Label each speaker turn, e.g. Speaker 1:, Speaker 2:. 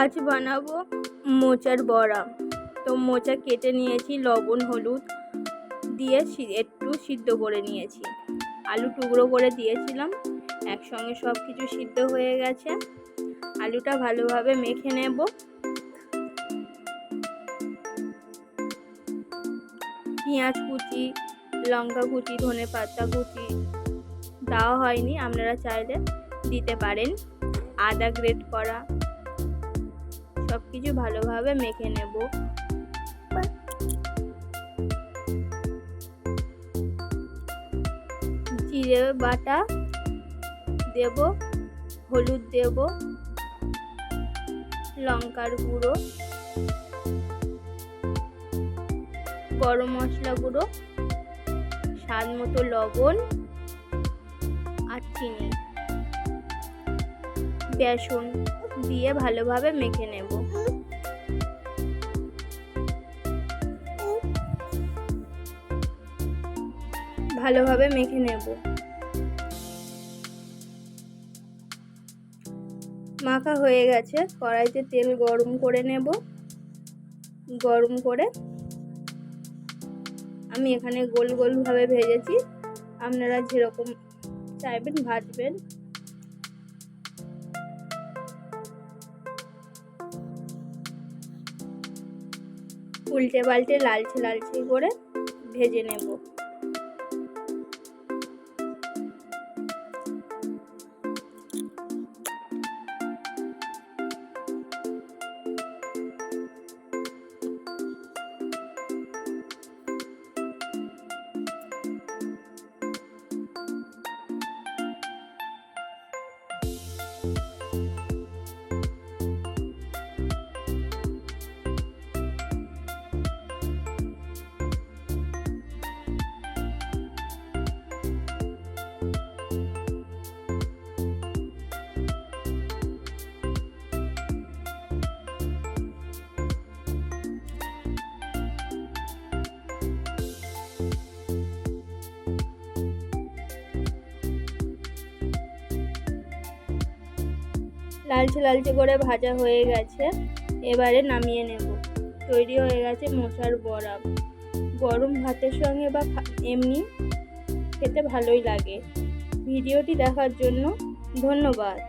Speaker 1: আজ বানাবো মোচার বড়া। তো মোচা কেটে নিয়েছি, লবণ, হলুদ দিয়ে একটু সিদ্ধ করে নিয়েছি। আলু টুকরো করে দিয়েছিলাম, একসঙ্গে সব কিছু সিদ্ধ হয়ে গেছে। আলুটা ভালোভাবে মেখে নেব। পেঁয়াজ কুচি, লঙ্কা কুচি, ধনে পাতা কুচি দেওয়া হয়নি, আপনারা চাইলে দিতে পারেন। আদা গ্রেট করা। সব কিছু ভালোভাবে মেখে নেব। জিরে বাটা দেব, হলুদ দেব, লঙ্কার গুঁড়ো, গরম মশলা গুঁড়ো, স্বাদ মতো লবণ আর চিনি। বেসন। দিয়ে ভালোভাবে মেখে নেব। ভালোভাবে মেখে নেব। মাখা হয়ে গেছে। কড়াইতে তেল গরম করে নেব। গরম করে আমি এখানে গোল গোলভাবে ভেজেছি। আপনারা যেরকম চাইবেন, ভাজবেন। উল্টে পাল্টে লালচে লালচে করে ভেজে নেব। লালচে লালচে করে ভাজা হয়ে গেছে। এবারে নামিয়ে নেব। তৈরি হয়ে গেছে মশার বড়া। গরম ভাতের সঙ্গে বা এমনি খেতে ভালোই লাগে। ভিডিওটি দেখার জন্য ধন্যবাদ।